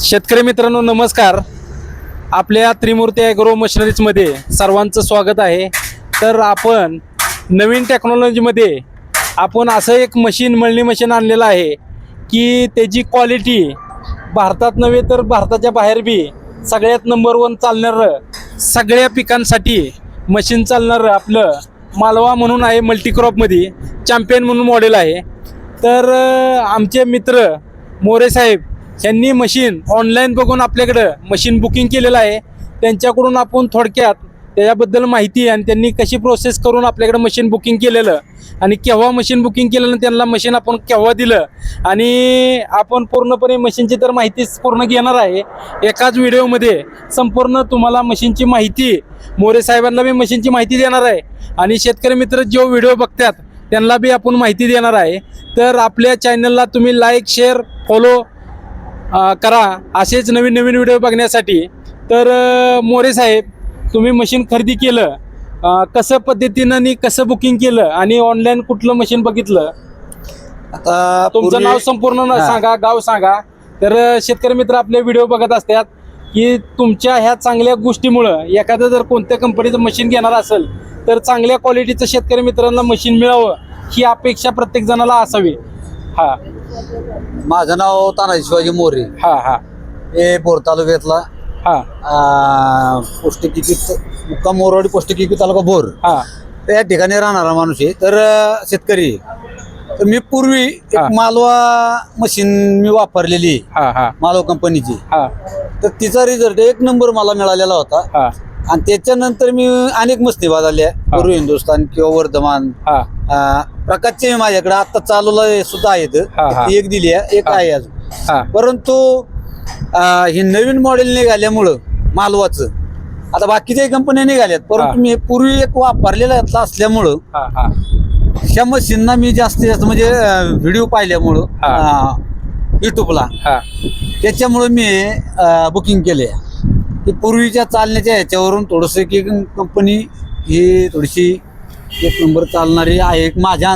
शेतकरी मित्रांनो नमस्कार. आपल्या त्रिमूर्ती ॲग्रो मशनरीजमध्ये सर्वांचं स्वागत आहे. तर आपण नवीन टेक्नॉलॉजीमध्ये आपण असं एक मशीन मळणी मशीन आणलेलं आहे की त्याची क्वालिटी भारतात नव्हे तर भारताच्या बाहेर बी सगळ्यात नंबर वन चालणारं सगळ्या पिकांसाठी मशीन चालणारं आपलं मालवा म्हणून आहे मल्टीक्रॉपमध्ये चॅम्पियन म्हणून मॉडेल आहे. तर आमचे मित्र मोरे साहेब त्यांनी मशीन ऑनलाईन बघून आपल्याकडं मशीन बुकिंग केलेलं आहे. त्यांच्याकडून आपण थोडक्यात त्याच्याबद्दल माहिती आणि त्यांनी कशी प्रोसेस करून आपल्याकडे मशीन बुकिंग केलेलं आणि केव्हा मशीन बुकिंग केलेलं त्यांना मशीन आपण केव्हा दिलं. आणि आपण पूर्णपणे मशीनची तर माहितीच पूर्ण घेणार आहे. एकाच व्हिडिओमध्ये संपूर्ण तुम्हाला मशीनची माहिती मोरे साहेबांना मी मशीनची माहिती देणार आहे. आणि शेतकरी मित्र जो व्हिडिओ बघतात त्यांना बी आपण माहिती देणार आहे. तर आपल्या चॅनलला तुम्ही लाईक शेअर फॉलो करा असेच नवीन नवीन व्हिडिओ बघण्यासाठी. तर मोरे साहेब तुम्ही मशीन खरेदी केलं कसं पद्धतीनं आणि कसं बुकिंग केलं आणि ऑनलाईन कुठलं मशीन बघितलं? आता तुमचं नाव संपूर्ण न-. सांगा गाव सांगा. तर शेतकरी मित्र आपले व्हिडिओ बघत असतात की तुमच्या ह्या चांगल्या गोष्टीमुळं एखादं जर कोणत्या कंपनीचं मशीन घेणार असेल तर चांगल्या क्वालिटीचं शेतकरी मित्रांना मशीन मिळावं ही अपेक्षा प्रत्येक जणाला असावी. हा. माझं नाव तानाजी शिवाजी मोरे. हा हा. हे बोर तालुक्यातला. हा. पौष्टिकीकृत मुक्काम मोरवाडी पौष्टिकीकृत तालुका बोर. हा. या ठिकाणी राहणारा माणूस आहे. तर अं, शेतकरी तर मी पूर्वी एक हा. मालवा मशीन मी वापरलेली आहे, हा हा. मालवा कंपनीची. हा. तर तिचा रिझल्ट एक नंबर मला मिळालेला होता. हा. आणि त्याच्यानंतर मी अनेक मस्ती बाजारल्या पूर्व हिंदुस्थान किंवा वर्धमान. हा. प्रकाशचे माझ्याकडे आता चालूला सुद्धा आहेत हा, हा. ती एक दिली आहे एक हा. आहे अजून हा परंतु अं, हे नवीन मॉडेल निघाल्यामुळं मालवाचं आता बाकीच्या कंपन्या निघाल्यात हा. परंतु मी पूर्वी एक वापरलेला असल्यामुळं हा हा ह्या मशीनना मी जास्तीत जास्त म्हणजे व्हिडिओ पाहिल्यामुळं हा. युट्यूबला हा त्याच्यामुळं मी बुकिंग केले की पूर्वीच्या चालण्याच्या ह्याच्यावरून थोडंसं की कंपनी ही थोडीशी एक नंबर चालणारी आहे एक माझ्या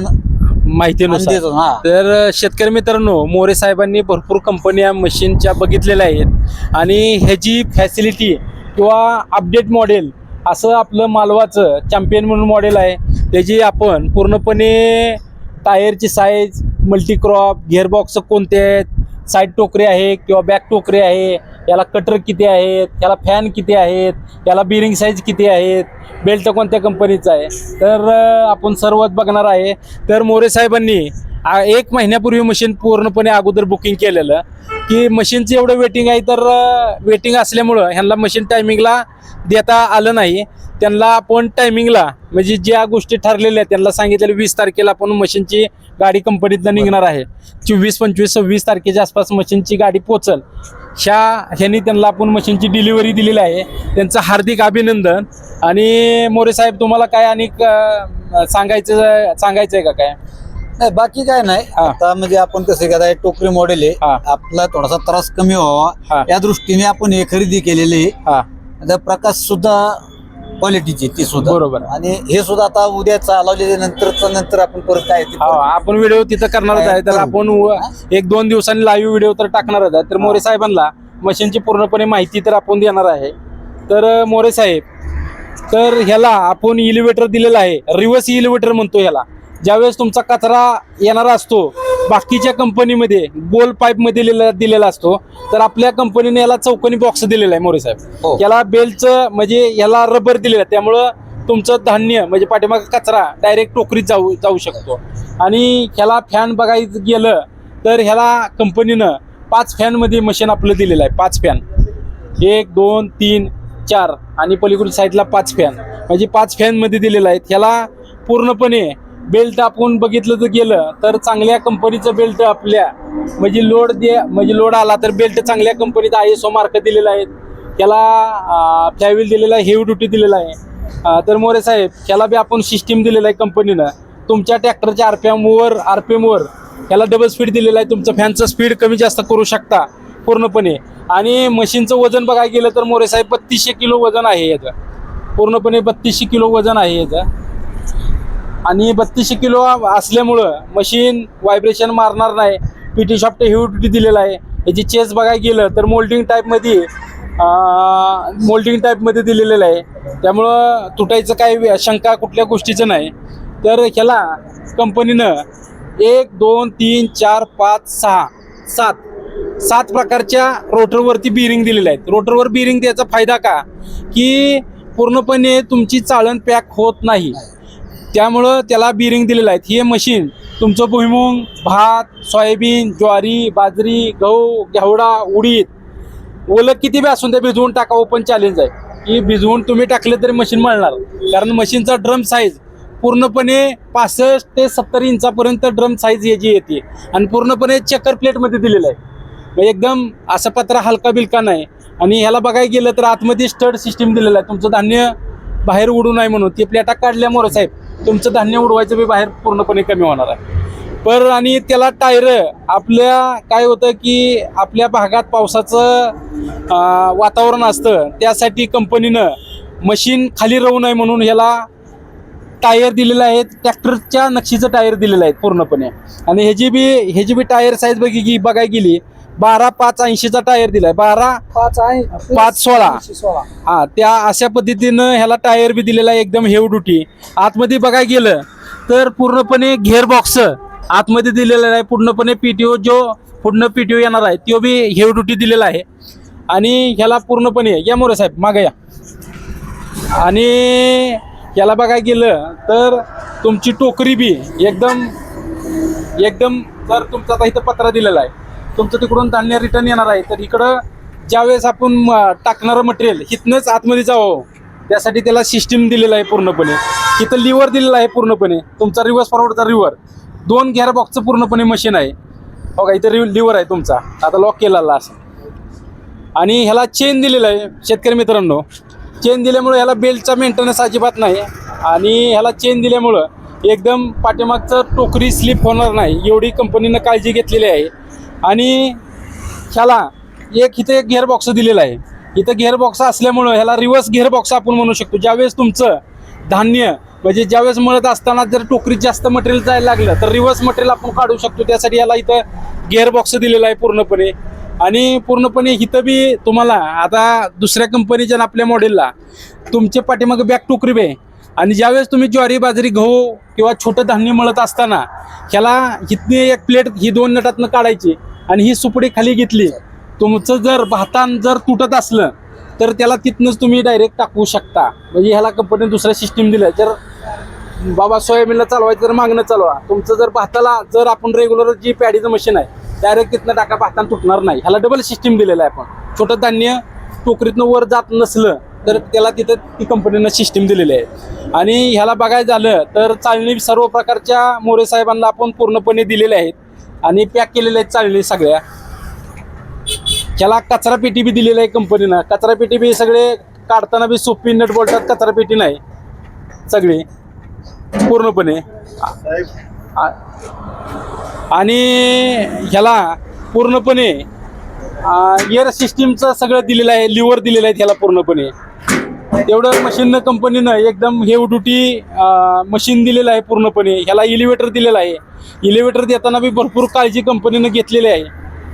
माहितीनुसार. हा. तर शेतकरी मित्रांनो मोरे साहेबांनी भरपूर कंपन्या मशीनच्या बघितलेल्या आहेत. आणि ह्याची फॅसिलिटी किंवा अपडेट मॉडेल असं आपलं मालवाचं चॅम्पियन म्हणून मॉडेल आहे. त्याची आपण पूर्णपणे टायरची साईज मल्टीक्रॉप गिअरबॉक्स कोणते आहेत साईड टोकरे आहे किंवा बॅक टोकरे आहे याला कटर किती आहेत याला फॅन किती आहेत याला बिरिंग साईज किती आहेत बेल्ट कोणत्या कंपनीचा आहे? तर आपण सर्वच बघणार आहे. तर मोरे साहेबांनी एक महिन्यापूर्वी मशीन पूर्णपणे अगोदर बुकिंग केलेलं. की मशीनचं एवढं वेटिंग आहे तर वेटिंग असल्यामुळं ह्यांना मशीन टायमिंगला देता आलं नाही. त्यांना आपण टायमिंगला म्हणजे ज्या गोष्टी ठरलेल्या आहेत त्यांना सांगितलेलं वीस तारखेला आपण मशीनची गाडी कंपनीतनं निघणार आहे. चोवीस पंचवीस सव्वीस तारखेच्या आसपास मशीनची गाडी पोचल ह्या ह्यांनी त्यांना आपण मशीनची डिलिव्हरी दिलेली आहे. त्यांचं हार्दिक अभिनंदन. आणि मोरे साहेब तुम्हाला काय आणि सांगायचं सांगायचं आहे का काय? नाही बाकी काय नाही. आता म्हणजे आपण कसं काय टोकरी मॉडेल. आहे. आपला थोडासा त्रास कमी हा. व्हावा या दृष्टीने आपण हे खरेदी केलेली आहे. हा. प्रकाश सुद्धा क्वालिटीची ती सुद्धा. बरोबर. आणि हे सुद्धा आता उद्या चालवलेल्या नंतरचा नंतर आपण परत काय ते हा परत- आपण व्हिडिओ तिथं करणारच आहे. तर. आपण व- एक दोन दिवसांनी लाईव्ह व्हिडिओ तर टाकणारच आहे. तर मोरे साहेबांना मशीनची पूर्णपणे माहिती तर आपण देणार आहे. तर अं, मोरे साहेब तर ह्याला आपण इलिव्हेटर दिलेला आहे. रिव्हर्स इलिव्हेटर म्हणतो ह्याला. ज्यावेळेस तुमचा कचरा येणारा असतो बाकीच्या कंपनीमध्ये गोल पाईपमध्ये दिलेला दिलेला असतो. तर आपल्या कंपनीने याला चौकोनी बॉक्स दिलेला आहे मोरे साहेब. हो. याला बेलचं म्हणजे याला रबर दिलेलं आहे. त्यामुळं तुमचं धान्य म्हणजे पाठीमाग कचरा डायरेक्ट टोकरीत जाऊ जाऊ शकतो. आणि ह्याला फॅन बघायचं गेलं तर ह्याला कंपनीनं पाच फॅनमध्ये मशीन आपलं दिलेलं आहे पाच फॅन एक दोन तीन चार आणि पलीकडच्या साईडला पाच फॅन म्हणजे पाच फॅनमध्ये दिलेलं आहे. ह्याला पूर्णपणे बेल्ट आपण बघितलं तर गेलं तर चांगल्या कंपनीचं बेल्ट आपल्या म्हणजे लोड दे म्हणजे लोड आला तर बेल्ट चांगल्या कंपनीचा आय एस ओ मार्क दिलेला आहे त्याला फ्लॅविल दिलेला आहे हेवी ड्युटी दिलेला आहे. तर मोरे साहेब त्याला बी आपण सिस्टीम दिलेला आहे कंपनीनं तुमच्या ट्रॅक्टरच्या आर पी एमवर आर पी एमवर याला डबल स्पीड दिलेलं आहे. तुमचं फॅनचं स्पीड कमी जास्त करू शकता पूर्णपणे. आणि मशीनचं वजन बघायला गेलं तर मोरे साहेब बत्तीसशे किलो वजन आहे याचं. पूर्णपणे बत्तीसशे किलो वजन आहे याचं. आणि बत्तीसशे किलो असल्यामुळं मशीन व्हायब्रेशन मारणार नाही. P T shop heavy duty दिलेला आहे. याची चेस बघायला गेलं तर मोल्डिंग टाईपमध्ये मोल्डिंग टाईपमध्ये दिलेलं आहे. त्यामुळं तुटायचं काही शंका कुठल्या गोष्टीचं नाही. तर ह्याला कंपनीनं एक दोन तीन चार पाच सहा सात सात प्रकारच्या रोटरवरती बिरिंग दिलेल्या आहेत. रोटरवर बिरिंग द्यायचा फायदा का? की पूर्णपणे तुमची चाळण पॅक होत नाही. त्यामुळं त्याला बिरिंग दिलेलं आहे हे मशीन तुमचं भुईमुंग भात सोयाबीन ज्वारी बाजरी गहू घेवडा उडीद ओलं किती बी असून ते भिजवून टाका ओपन चॅलेंज आहे. की भिजवून तुम्ही टाकले तरी मशीन मळणार. कारण मशीनचा ड्रम साईज पूर्णपणे पासष्ट ते सत्तर इंचापर्यंत ड्रम साईज याची येते. आणि पूर्णपणे चक्कर प्लेटमध्ये दिलेलं आहे. मग एकदम असा पत्रा हलका बिलका नाही. आणि ह्याला बघायला गेलं तर आतमध्ये स्टड सिस्टीम दिलेलं आहे. तुमचं धान्य बाहेर उडू नये म्हणून. ते प्लेटा काढल्यामुळे साहेब तुमचं धान्य उडवायचं बी बाहेर पूर्णपणे कमी होणार आहे. पर आणि त्याला टायर आपल्या काय होतं की आपल्या भागात पावसाचं वातावरण असतं त्यासाठी कंपनीनं मशीन खाली राहू नये म्हणून ह्याला टायर दिलेलं आहेत ट्रॅक्टरच्या नक्षीचं टायर दिलेलं आहे पूर्णपणे. आणि ह्याची बी ह्याची बी टायर साईज बघी बघायला गेली बारा पाच ऐंशीचा टायर दिलाय. बारा पाच पाच सोळा. सोळा. हा त्या अशा पद्धतीनं ह्याला टायर बी दिलेला आहे एकदम हेव ड्युटी आतमध्ये बघायला गेलं तर पूर्णपणे घेअर बॉक्स आतमध्ये दिलेला आहे पूर्णपणे पीटीओ जो पूर्ण पीटीओ येणार आहे तो बी हेव ड्युटी दिलेला आहे. आणि ह्याला पूर्णपणे या मोरे साहेब मागे या. आणि याला बघायला गेलं तर तुमची टोकरी बी एकदम एकदम जर तुमचा आता इथं पत्रा दिलेला आहे. तुमचं तिकडून धान्य रिटर्न येणार आहे. तर इकडं ज्यावेळेस आपण म, टाकणारं मटेरियल इथनंच आतमध्ये जावं. त्यासाठी त्याला सिस्टीम दिलेलं आहे पूर्णपणे. इथं लिव्हर दिलेला आहे पूर्णपणे. तुमचा रिव्हर्स फॉरवर्डचा रिव्हर दोन गॅरबॉक्सचं पूर्णपणे मशीन आहे. हो का? इथं रिव्ह लिव्हर आहे तुमचा. आता लॉक केलेला असं. आणि ह्याला चेन दिलेलं आहे शेतकरी मित्रांनो. चेन दिल्यामुळे ह्याला बेल्टचा मेंटेनन्स अजिबात नाही. आणि ह्याला चेन दिल्यामुळं एकदम पाठीमागचं टोकरी स्लिप होणार नाही. एवढी कंपनीनं काळजी घेतलेली आहे. आणि ह्याला एक इथे एक गिअर बॉक्स दिलेला आहे. इथं गेअरबॉक्स असल्यामुळं ह्याला रिव्हर्स गिअर बॉक्स आपण म्हणू शकतो. ज्यावेळेस तुमचं धान्य म्हणजे ज्यावेळेस मळत असताना जर टोकरीत जास्त मटेरियल जायला लागलं तर रिव्हर्स मटेरियल आपण काढू शकतो. त्यासाठी याला इथं गेअरबॉक्स दिलेला आहे पूर्णपणे. आणि पूर्णपणे इथं बी तुम्हाला आता दुसऱ्या कंपनीच्या ना आपल्या मॉडेलला तुमचे पाठीमागे बॅक टोकरी बे आणि ज्यावेळेस तुम्ही ज्वारी बाजरी गहू किंवा छोटं धान्य मळत असताना ह्याला इथली एक प्लेट ही दोन नटातनं काढायची. आणि ही सुपडी खाली घेतली. तुमचं जर भातान जर तुटत असलं तर त्याला तिथनंच तुम्ही डायरेक्ट टाकू शकता. म्हणजे ह्याला कंपनीने दुसऱ्या सिस्टीम दिलं जर बाबा सोयाबीनला चालवायचं तर मागणं चालवा. तुमचं जर भाताला जर आपण रेग्युलर जी पॅडीचं मशीन आहे डायरेक्ट तिथनं टाका भातान तुटणार नाही. ह्याला डबल सिस्टीम दिलेलं आहे आपण. छोटं धान्य टोकरीतनं वर जात नसलं तर त्याला तिथं ती कंपनीनं सिस्टीम दिलेली आहे. आणि ह्याला बघायचं झालं तर चालणी सर्व प्रकारच्या मोरे साहेबांना आपण पूर्णपणे दिलेल्या आहेत. आणि पॅक केलेल्या आहेत चालणी सगळ्या. ह्याला कचरा पेटी बी दिलेली आहे कंपनीनं कचरा पेटी बी सगळे काढताना बी सोपी नट बोलतात कचरा पेटी नाही. सगळी. पूर्णपणे. आणि ह्याला पूर्णपणे एअर सिस्टीमचं सगळं दिलेलं आहे लिव्हर दिलेलं आहे ह्याला पूर्णपणे. तेवढं मशीननं कंपनीनं एकदम हेव ड्युटी मशीन दिलेलं आहे पूर्णपणे. ह्याला इलिव्हेटर दिलेलं आहे. इलिव्हेटर देताना बी भरपूर काळजी कंपनीनं घेतलेली आहे.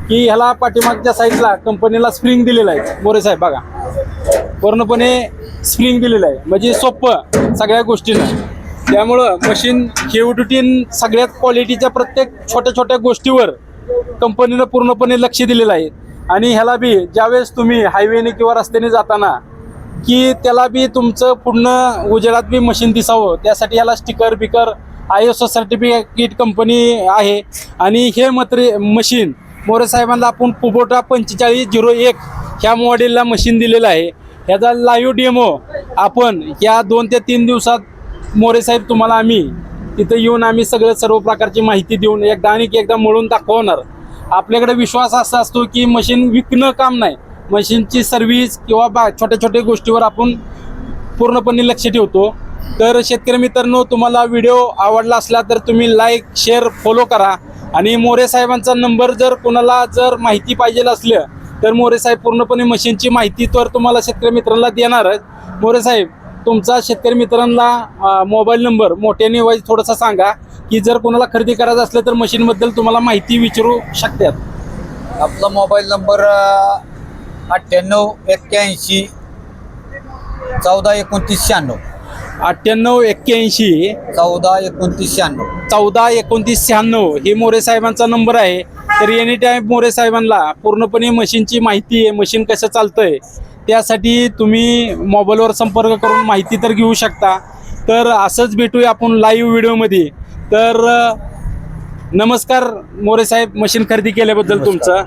की ह्याला पाठीमागच्या साईडला कंपनीला स्प्रिंग दिलेलं आहे. मोरे साहेब बघा. पूर्णपणे स्प्रिंग दिलेलं आहे. म्हणजे सोपं सगळ्या गोष्टीनं. त्यामुळं मशीन हेव सगळ्यात क्वालिटीच्या प्रत्येक छोट्या छोट्या गोष्टीवर कंपनीनं पूर्णपणे लक्ष दिलेलं आहे. आणि ह्याला बी ज्यावेळेस तुम्ही हायवेने किंवा रस्त्याने जाताना की त्याला बी तुमचं पूर्ण उजेडात बी मशीन दिसावं. त्यासाठी याला sticker beaker I S O certificate company आहे. आणि हे मत्रे मशीन मोरे साहेबांना आपण कुबोटा पंचेचाळीस झिरो एक ह्या मॉडेलला मशीन दिलेलं आहे. ह्याचा लाईव्ह डेमो आपण या दोन ते तीन दिवसात मोरे साहेब तुम्हाला आम्ही तिथं येऊन आम्ही सगळं सर्व प्रकारची माहिती देऊन एकदा आणि एकदा म्हणून दाखवणार. आपल्याकडे विश्वास असा असतो की मशीन विकणं काम नाही. मशीनची सर्व्हिस किंवा बा छोट्या छोट्या गोष्टीवर आपण पूर्णपणे लक्ष ठेवतो. तर शेतकरी मित्रांनो तुम्हाला व्हिडिओ आवडला असला तर तुम्ही लाईक शेअर फॉलो करा. आणि मोरे साहेबांचा नंबर जर कोणाला जर माहिती पाहिजे असलं तर मोरे साहेब पूर्णपणे मशीनची माहिती तर तुम्हाला शेतकरी मित्रांना देणारच. मोरे साहेब तुमचा शेतकरी मित्रांना मोबाईल नंबर मोठ्याने वाईज थोडासा सांगा की जर कोणाला खरेदी करायचं असलं तर मशीनबद्दल तुम्हाला माहिती विचारू शकतात. आपला मोबाईल नंबर अठ्ठ्याण्णव एक्क्याऐंशी चौदा एकोणतीस शहाण्णव. अठ्ठ्याण्णव एक्क्याऐंशी चौदा एकोणतीस शहाण्णव. चौदा एकोणतीस शहाण्णव हे मोरे साहेबांचा नंबर आहे. तर एनी टाईम मोरे साहेबांना पूर्णपणे मशीनची माहिती आहे मशीन कसं चालतंय त्यासाठी तुम्ही मोबाईलवर संपर्क करून माहिती तर घेऊ शकता. तर असंच भेटूया आपण लाईव्ह व्हिडिओमध्ये. तर अ, नमस्कार मोरे साहेब मशीन खरेदी केल्याबद्दल. तुमचं.